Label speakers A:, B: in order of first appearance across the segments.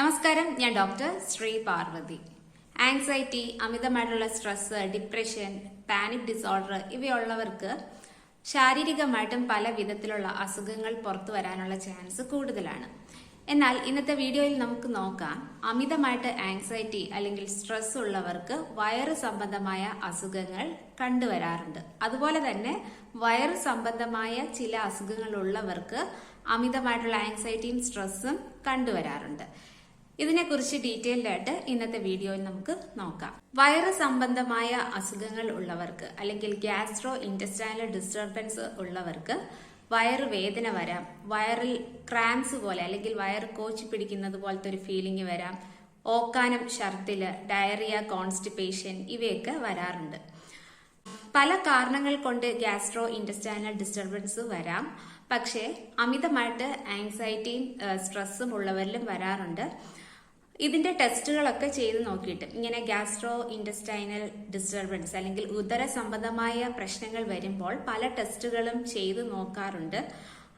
A: നമസ്കാരം ഞാൻ doctor Sree Parvathi. Anxiety അമിതമായിട്ടുള്ള സ്ട്രെസ് ഡിപ്രഷൻ പാനിക് ഡിസോർഡർ ഇവയുള്ളവർക്ക് ശാരീരികമായിട്ടും പല വിധത്തിലുള്ള അസുഖങ്ങൾ പുറത്തു വരാനുള്ള ചാൻസ് കൂടുതലാണ്. എന്നാൽ ഇന്നത്തെ വീഡിയോയിൽ നമുക്ക് നോക്കാം അമിതമായിട്ട് ആങ്സൈറ്റി അല്ലെങ്കിൽ സ്ട്രെസ് ഉള്ളവർക്ക് വയറ് സംബന്ധമായ അസുഖങ്ങൾ കണ്ടുവരാറുണ്ട്. അതുപോലെ തന്നെ വയറ് സംബന്ധമായ ചില അസുഖങ്ങൾ ഉള്ളവർക്ക് അമിതമായിട്ടുള്ള ആങ്സൈറ്റിയും സ്ട്രെസ്സും കണ്ടുവരാറുണ്ട്. ഇതിനെക്കുറിച്ച് ഡീറ്റെയിൽഡ് ആയിട്ട് ഇന്നത്തെ വീഡിയോയിൽ നമുക്ക് നോക്കാം. വയറ് സംബന്ധമായ അസുഖങ്ങൾ ഉള്ളവർക്ക് അല്ലെങ്കിൽ ഗ്യാസ്ട്രോ ഇന്റസ്റ്റൈനൽ ഡിസ്റ്റർബൻസ് ഉള്ളവർക്ക് വയറ് വേദന വരാം വയറിൽ ക്രാംസ് പോലെ അല്ലെങ്കിൽ വയറ് കോച്ചി പിടിക്കുന്നത് പോലത്തെ ഒരു ഫീലിംഗ് വരാം ഓക്കാനം ഛർദിൽ ഡയറിയ കോൺസ്റ്റിപ്പേഷൻ ഇവയൊക്കെ വരാറുണ്ട്. പല കാരണങ്ങൾ കൊണ്ട് ഗ്യാസ്ട്രോ ഇന്റസ്റ്റൈനൽ ഡിസ്റ്റർബൻസ് വരാം. പക്ഷേ അമിതമായിട്ട് ആങ്സൈറ്റിയും സ്ട്രെസ്സും ഉള്ളവരിലും വരാറുണ്ട്. ഇതിന്റെ ടെസ്റ്റുകളൊക്കെ ചെയ്ത് നോക്കിയിട്ട് ഇങ്ങനെ ഗ്യാസ്ട്രോ ഇൻഡസ്റ്റൈനൽ ഡിസ്റ്റർബൻസ് അല്ലെങ്കിൽ ഉദര സംബന്ധമായ പ്രശ്നങ്ങൾ വരുമ്പോൾ പല ടെസ്റ്റുകളും ചെയ്ത് നോക്കാറുണ്ട്.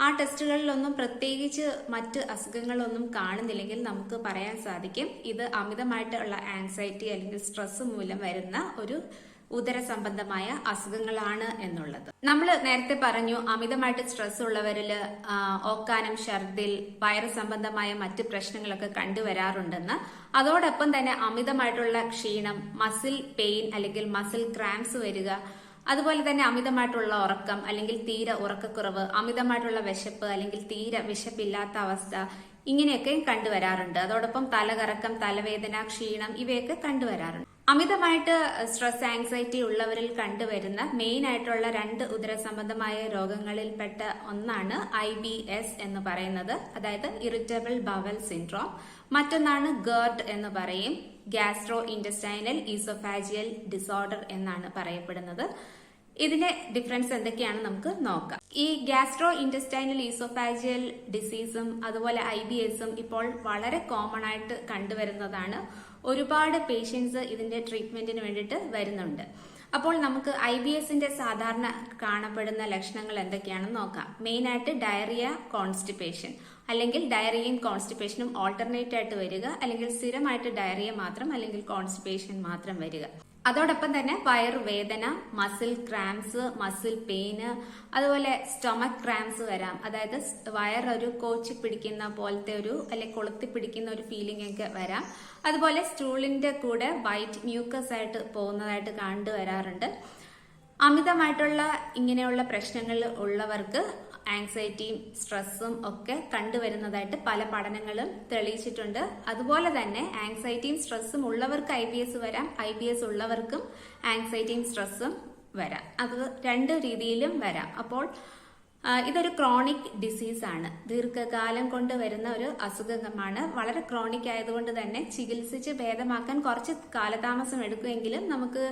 A: ആ ടെസ്റ്റുകളിലൊന്നും പ്രത്യേകിച്ച് മറ്റ് അസുഖങ്ങളൊന്നും കാണുന്നില്ലെങ്കിൽ നമുക്ക് പറയാൻ സാധിക്കും. ഇത് അമിതമായിട്ടുള്ള ആൻസൈറ്റി അല്ലെങ്കിൽ സ്ട്രെസ് മൂലം വരുന്ന ഒരു ഉദര സംബന്ധമായ അസുഖങ്ങളാണ് എന്നുള്ളത്. നമ്മൾ നേരത്തെ പറഞ്ഞു അമിതമായിട്ട് സ്ട്രെസ് ഉള്ളവരിൽ ഓക്കാനം ഛർദിൽ വയറ് സംബന്ധമായ മറ്റ് പ്രശ്നങ്ങളൊക്കെ കണ്ടുവരാറുണ്ടെന്ന്. അതോടൊപ്പം തന്നെ അമിതമായിട്ടുള്ള ക്ഷീണം മസിൽ പെയിൻ അല്ലെങ്കിൽ മസിൽ ക്രാംസ് വരിക അതുപോലെ തന്നെ അമിതമായിട്ടുള്ള ഉറക്കം അല്ലെങ്കിൽ തീരെ ഉറക്കക്കുറവ് അമിതമായിട്ടുള്ള വിശപ്പ് അല്ലെങ്കിൽ തീരെ വിശപ്പില്ലാത്ത അവസ്ഥ ഇങ്ങനെയൊക്കെ കണ്ടുവരാറുണ്ട്. അതോടൊപ്പം തലകറക്കം തലവേദന ക്ഷീണം ഇവയൊക്കെ കണ്ടുവരാറുണ്ട്. അമിതമായിട്ട് സ്ട്രെസ് ആങ്സൈറ്റി ഉള്ളവരിൽ കണ്ടുവരുന്ന മെയിൻ ആയിട്ടുള്ള രണ്ട് ഉദര സംബന്ധമായ രോഗങ്ങളിൽപ്പെട്ട ഒന്നാണ് ഐ ബി എസ് എന്ന് പറയുന്നത്. അതായത് ഇറിറ്റബിൾ ബവൽ സിൻഡ്രോം മറ്റൊന്നാണ് ഗേർഡ് എന്ന് പറയും. ഗ്യാസ്ട്രോ ഇൻഡസ്റ്റൈനൽ ഈസോഫാജിയൽ ഡിസോർഡർ എന്നാണ് പറയപ്പെടുന്നത്. ഇതിന്റെ ഡിഫറൻസ് എന്തൊക്കെയാണ് നമുക്ക് നോക്കാം. ഈ ഗ്യാസ്ട്രോ ഇന്റസ്റ്റൈനൽ ഈസോഫാജിയൽ ഡിസീസും അതുപോലെ ഐ ബി എസും ഇപ്പോൾ വളരെ കോമൺ ആയിട്ട് കണ്ടുവരുന്നതാണ്. ഒരുപാട് പേഷ്യൻസ് ഇതിന്റെ ട്രീറ്റ്മെന്റിന് വേണ്ടിയിട്ട് വരുന്നുണ്ട്. അപ്പോൾ നമുക്ക് ഐ ബി എസിന്റെ സാധാരണ കാണപ്പെടുന്ന ലക്ഷണങ്ങൾ എന്തൊക്കെയാണെന്ന് നോക്കാം. മെയിൻ ആയിട്ട് ഡയറിയ കോൺസ്റ്റിപ്പേഷൻ അല്ലെങ്കിൽ ഡയറിയയും കോൺസ്റ്റിപ്പേഷനും ഓൾട്ടർനേറ്റ് ആയിട്ട് വരിക അല്ലെങ്കിൽ സ്ഥിരമായിട്ട് ഡയറിയ മാത്രം അല്ലെങ്കിൽ കോൺസ്റ്റിപ്പേഷൻ മാത്രം വരിക. അതോടൊപ്പം തന്നെ വയറുവേദന മസിൽ ക്രാംസ് മസിൽ പെയിന് അതുപോലെ സ്റ്റൊമക് ക്രാംസ് വരാം. അതായത് വയറൊരു കോച്ചി പിടിക്കുന്ന പോലത്തെ ഒരു അല്ലെ കൊളുത്തി പിടിക്കുന്ന ഒരു ഫീലിംഗ് ഒക്കെ വരാം. അതുപോലെ സ്റ്റൂളിന്റെ കൂടെ വൈറ്റ് മ്യൂക്കസ് ആയിട്ട് പോകുന്നതായിട്ട് കണ്ടുവരാറുണ്ട്. അമിതമായിട്ടുള്ള ഇങ്ങനെയുള്ള പ്രശ്നങ്ങൾ ഉള്ളവർക്ക് ആങ്സൈറ്റിയും സ്ട്രെസ്സും ഒക്കെ കണ്ടുവരുന്നതായിട്ട് പല പഠനങ്ങളും തെളിയിച്ചിട്ടുണ്ട്. അതുപോലെ തന്നെ ആങ്സൈറ്റിയും സ്ട്രെസ്സും ഉള്ളവർക്ക് ഐ ബി എസ് വരാം ഐ ബി എസ് ഉള്ളവർക്കും ആങ്സൈറ്റിയും സ്ട്രെസ്സും വരാം. അത് രണ്ട് രീതിയിലും വരാം. അപ്പോൾ ഇതൊരു ക്രോണിക് ഡിസീസ് ആണ്. ദീർഘകാലം കൊണ്ട് വരുന്ന ഒരു അസുഖമാണ്. വളരെ ക്രോണിക് ആയതുകൊണ്ട് തന്നെ ചികിത്സിച്ച് ഭേദമാക്കാൻ കുറച്ച് കാലതാമസം എടുക്കുമെങ്കിലും നമുക്ക്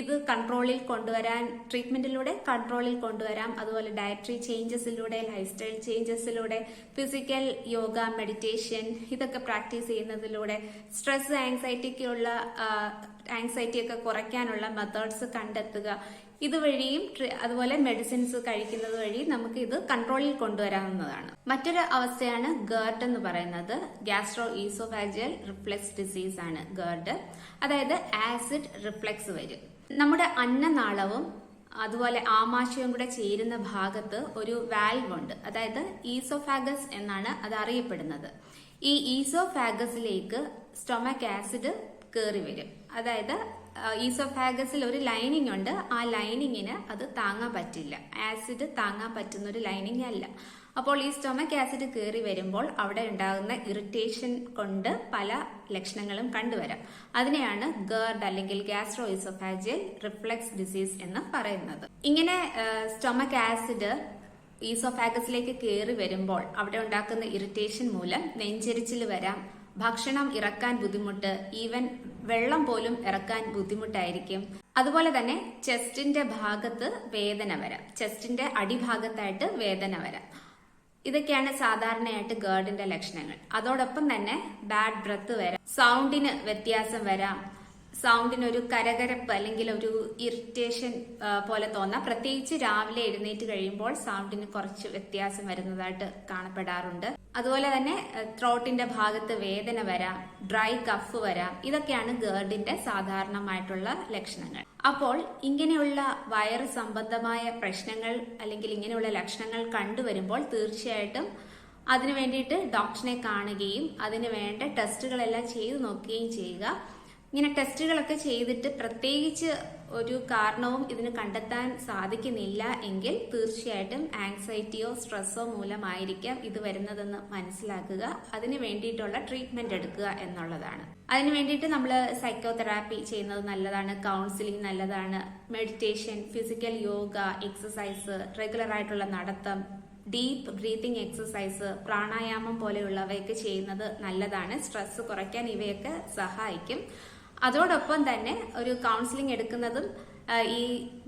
A: ഇത് കൺട്രോളിൽ കൊണ്ടുവരാൻ ട്രീറ്റ്മെന്റിലൂടെ കൺട്രോളിൽ കൊണ്ടുവരാം. അതുപോലെ ഡയറ്ററി ചേഞ്ചസിലൂടെ ലൈഫ് സ്റ്റൈൽ ചേഞ്ചസിലൂടെ ഫിസിക്കൽ യോഗ മെഡിറ്റേഷൻ ഇതൊക്കെ പ്രാക്ടീസ് ചെയ്യുന്നതിലൂടെ സ്ട്രെസ് ആങ്സൈറ്റിക്കുള്ള ആങ്സൈറ്റി ഒക്കെ കുറയ്ക്കാനുള്ള മെത്തേഡ്സ് കണ്ടെത്തുക. ഇതുവഴിയും അതുപോലെ മെഡിസിൻസ് കഴിക്കുന്നത് വഴി നമുക്ക് ഇത് കൺട്രോളിൽ കൊണ്ടുവരാവുന്നതാണ്. മറ്റൊരു അവസ്ഥയാണ് ഗേർഡ് എന്ന് പറയുന്നത്. ഗ്യാസ്ട്രോ ഈസോഫാജിയൽ റിഫ്ലെക്സ് ഡിസീസ് ആണ് ഗേർഡ് അതായത് ആസിഡ് റിഫ്ലെക്സ് വരും. നമ്മുടെ അന്നനാളവും അതുപോലെ ആമാശയവും കൂടെ ചേരുന്ന ഭാഗത്ത് ഒരു വാൽവ് ഉണ്ട്. അതായത് ഈസോഫാഗസ് എന്നാണ് അത് അറിയപ്പെടുന്നത്. ഈ ഈസോഫാഗസിലേക്ക് സ്റ്റൊമക് ആസിഡ് കയറി വരും. അതായത് ഈസോഫാഗസിൽ ഒരു ലൈനിങ് ഉണ്ട്. ആ ലൈനിങ്ങിന് അത് താങ്ങാൻ പറ്റില്ല. ആസിഡ് താങ്ങാൻ പറ്റുന്ന ഒരു ലൈനിങ് അല്ല. അപ്പോൾ ഈ സ്റ്റൊമക് ആസിഡ് കയറി വരുമ്പോൾ അവിടെ ഉണ്ടാകുന്ന ഇറിറ്റേഷൻ കൊണ്ട് പല ലക്ഷണങ്ങളും കണ്ടുവരാം. അതിനെയാണ് ഗേർഡ് അല്ലെങ്കിൽ ഗ്യാസ്ട്രോ ഈസോഫാജിയൽ റിഫ്ലക്സ് ഡിസീസ് എന്ന് പറയുന്നത്. ഇങ്ങനെ സ്റ്റൊമക് ആസിഡ് ഈസോഫാഗസിലേക്ക് കയറി വരുമ്പോൾ അവിടെ ഉണ്ടാക്കുന്ന ഇറിറ്റേഷൻ മൂലം നെഞ്ചരിച്ചിൽ വരാം. ഭക്ഷണം ഇറക്കാൻ ബുദ്ധിമുട്ട് ഈവൻ വെള്ളം പോലും ഇറക്കാൻ ബുദ്ധിമുട്ടായിരിക്കും. അതുപോലെ തന്നെ ചെസ്റ്റിന്റെ ഭാഗത്ത് വേദന വരാം. ചെസ്റ്റിന്റെ അടിഭാഗത്തായിട്ട് വേദന വരാം. ഇതൊക്കെയാണ് സാധാരണയായിട്ട് ഗേർഡിന്റെ ലക്ഷണങ്ങൾ. അതോടൊപ്പം തന്നെ ബാഡ് ബ്രത്ത് വരാം. സൗണ്ടിന് വ്യത്യാസം വരാം. സൗണ്ടിന് ഒരു കരകരപ്പ് അല്ലെങ്കിൽ ഒരു ഇറിറ്റേഷൻ പോലെ തോന്നാം. പ്രത്യേകിച്ച് രാവിലെ എഴുന്നേറ്റ് കഴിയുമ്പോൾ സൗണ്ടിന് കുറച്ച് വ്യത്യാസം വരുന്നതായിട്ട് കാണപ്പെടാറുണ്ട്. അതുപോലെ തന്നെ ത്രോട്ടിന്റെ ഭാഗത്ത് വേദന വരാം ഡ്രൈ കഫ് വരാം ഇതൊക്കെയാണ് ഗേർഡിന്റെ സാധാരണമായിട്ടുള്ള ലക്ഷണങ്ങൾ. അപ്പോൾ ഇങ്ങനെയുള്ള വയറ് സംബന്ധമായ പ്രശ്നങ്ങൾ അല്ലെങ്കിൽ ഇങ്ങനെയുള്ള ലക്ഷണങ്ങൾ കണ്ടുവരുമ്പോൾ തീർച്ചയായിട്ടും അതിനു വേണ്ടിയിട്ട് ഡോക്ടറിനെ കാണുകയും അതിന് വേണ്ട ടെസ്റ്റുകളെല്ലാം ചെയ്തു നോക്കുകയും ചെയ്യുക. ഇങ്ങനെ ടെസ്റ്റുകളൊക്കെ ചെയ്തിട്ട് പ്രത്യേകിച്ച് ഒരു കാരണവും ഇതിന് കണ്ടെത്താൻ സാധിക്കുന്നില്ല എങ്കിൽ തീർച്ചയായിട്ടും ആങ്സൈറ്റിയോ സ്ട്രെസ്സോ മൂലമായിരിക്കാം ഇത് വരുന്നതെന്ന് മനസ്സിലാക്കുക. അതിന് വേണ്ടിയിട്ടുള്ള ട്രീറ്റ്മെന്റ് എടുക്കുക എന്നുള്ളതാണ്. അതിന് വേണ്ടിയിട്ട് നമ്മൾ സൈക്കോതെറാപ്പി ചെയ്യുന്നത് നല്ലതാണ് കൗൺസിലിംഗ് നല്ലതാണ് meditation physical yoga exercise regular ആയിട്ടുള്ള നടത്തം ഡീപ്പ് ബ്രീത്തിങ് എക്സസൈസ് പ്രാണായാമം പോലെയുള്ളവയൊക്കെ ചെയ്യുന്നത് നല്ലതാണ്. സ്ട്രെസ് കുറയ്ക്കാൻ ഇവയൊക്കെ സഹായിക്കും. അതോടൊപ്പം തന്നെ ഒരു കൗൺസിലിംഗ് എടുക്കുന്നതും ഈ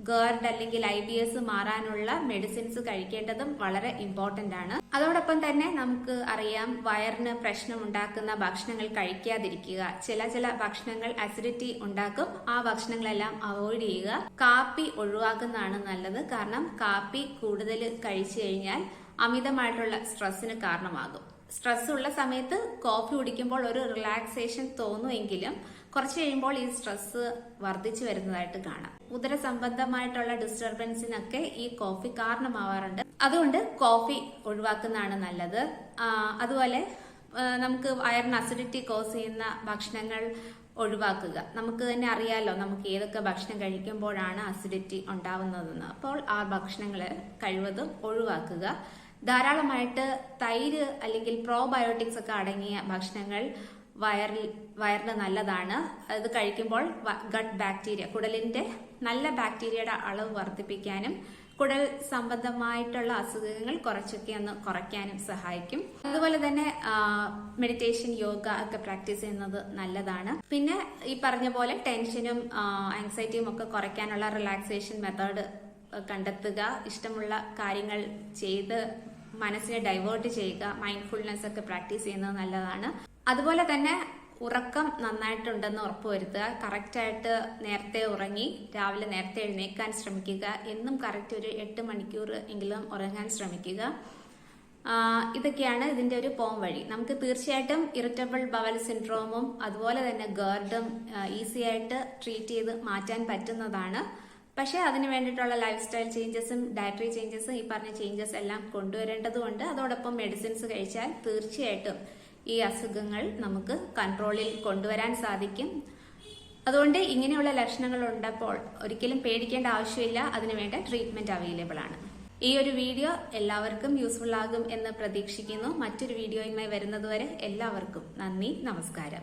A: ഗേർഡ് അല്ലെങ്കിൽ ഐ ബി എസ് മാറാനുള്ള മെഡിസിൻസ് കഴിക്കേണ്ടതും വളരെ ഇമ്പോർട്ടന്റ് ആണ്. അതോടൊപ്പം തന്നെ നമുക്ക് അറിയാം വയറിന് പ്രശ്നം ഉണ്ടാക്കുന്ന ഭക്ഷണങ്ങൾ കഴിക്കാതിരിക്കുക. ചില ചില ഭക്ഷണങ്ങൾ അസിഡിറ്റി ഉണ്ടാക്കും. ആ ഭക്ഷണങ്ങളെല്ലാം അവോയ്ഡ് ചെയ്യുക. കാപ്പി ഒഴിവാക്കുന്നതാണ് നല്ലത്. കാരണം കാപ്പി കൂടുതൽ കഴിച്ചു കഴിഞ്ഞാൽ അമിതമായിട്ടുള്ള സ്ട്രെസ്സിന് കാരണമാകും. സ്ട്രെസ് ഉള്ള സമയത്ത് കോഫി കുടിക്കുമ്പോൾ ഒരു റിലാക്സേഷൻ തോന്നുമെങ്കിലും കുറച്ച് കഴിയുമ്പോൾ ഈ സ്ട്രെസ് വർദ്ധിച്ചു വരുന്നതായിട്ട് കാണാം. ഉദര സംബന്ധമായിട്ടുള്ള ഡിസ്റ്റർബൻസിനൊക്കെ ഈ കോഫി കാരണമാവാറുണ്ട്. അതുകൊണ്ട് കോഫി ഒഴിവാക്കുന്നതാണ് നല്ലത്. അതുപോലെ നമുക്ക് വയറിന് അസിഡിറ്റി കോസ് ചെയ്യുന്ന ഭക്ഷണങ്ങൾ ഒഴിവാക്കുക. നമുക്ക് തന്നെ അറിയാലോ നമുക്ക് ഏതൊക്കെ ഭക്ഷണം കഴിക്കുമ്പോഴാണ് അസിഡിറ്റി ഉണ്ടാവുന്നതെന്ന്. അപ്പോൾ ആ ഭക്ഷണങ്ങൾ കഴിവതും ഒഴിവാക്കുക. ധാരാളമായിട്ട് തൈര് അല്ലെങ്കിൽ പ്രോബയോട്ടിക്സ് ഒക്കെ അടങ്ങിയ ഭക്ഷണങ്ങൾ വയറിൽ വയറിന് നല്ലതാണ്. അത് കഴിക്കുമ്പോൾ ഗട്ട് ബാക്ടീരിയ കുടലിന്റെ നല്ല ബാക്ടീരിയയുടെ അളവ് വർദ്ധിപ്പിക്കാനും കുടൽ സംബന്ധമായിട്ടുള്ള അസുഖങ്ങൾ കുറച്ചൊക്കെ ഒന്ന് കുറയ്ക്കാനും സഹായിക്കും. അതുപോലെ തന്നെ മെഡിറ്റേഷൻ യോഗ ഒക്കെ പ്രാക്ടീസ് ചെയ്യുന്നത് നല്ലതാണ്. പിന്നെ ഈ പറഞ്ഞ പോലെ ടെൻഷനും ആങ്സൈറ്റിയും ഒക്കെ കുറയ്ക്കാനുള്ള റിലാക്സേഷൻ മെത്തേഡ് കണ്ടെത്തുക ഇഷ്ടമുള്ള കാര്യങ്ങൾ ചെയ്ത് മനസ്സിനെ ഡൈവേർട്ട് ചെയ്യുക മൈൻഡ്ഫുൾനെസ് ഒക്കെ പ്രാക്ടീസ് ചെയ്യുന്നത് നല്ലതാണ്. അതുപോലെ തന്നെ ഉറക്കം നന്നായിട്ടുണ്ടെന്ന് ഉറപ്പുവരുത്തുക കറക്റ്റായിട്ട് നേരത്തെ ഉറങ്ങി രാവിലെ നേരത്തെ എഴുന്നേക്കാൻ ശ്രമിക്കുക. എന്നും കറക്റ്റ് ഒരു എട്ട് മണിക്കൂർ എങ്കിലും ഉറങ്ങാൻ ശ്രമിക്കുക. ഇതൊക്കെയാണ് ഇതിന്റെ ഒരു പോം വഴി. നമുക്ക് തീർച്ചയായിട്ടും ഇറിറ്റബിൾ ബവൽ സിൻഡ്രോമും അതുപോലെ തന്നെ ഗേർഡും ഈസി ആയിട്ട് ട്രീറ്റ് ചെയ്ത് മാറ്റാൻ പറ്റുന്നതാണ്. പക്ഷേ അതിന് വേണ്ടിയിട്ടുള്ള ലൈഫ് സ്റ്റൈൽ ചേഞ്ചസും ഡയറ്ററി ചേഞ്ചസും ഈ പറഞ്ഞ ചേഞ്ചസ് എല്ലാം കൊണ്ടുവരേണ്ടതുണ്ട്. അതോടൊപ്പം മെഡിസിൻസ് കഴിച്ചാൽ തീർച്ചയായിട്ടും ഈ അസുഖങ്ങൾ നമുക്ക് കൺട്രോളിൽ കൊണ്ടുവരാൻ സാധിക്കും. അതുകൊണ്ട് ഇങ്ങനെയുള്ള ലക്ഷണങ്ങൾ ഉണ്ടപ്പോൾ ഒരിക്കലും പേടിക്കേണ്ട ആവശ്യമില്ല. അതിനുവേണ്ട ട്രീറ്റ്മെന്റ് അവൈലബിൾ ആണ്. ഈ ഒരു വീഡിയോ എല്ലാവർക്കും യൂസ്ഫുൾ ആകും എന്ന് പ്രതീക്ഷിക്കുന്നു. മറ്റൊരു വീഡിയോയുമായി വരുന്നതുവരെ എല്ലാവർക്കും നന്ദി നമസ്കാരം.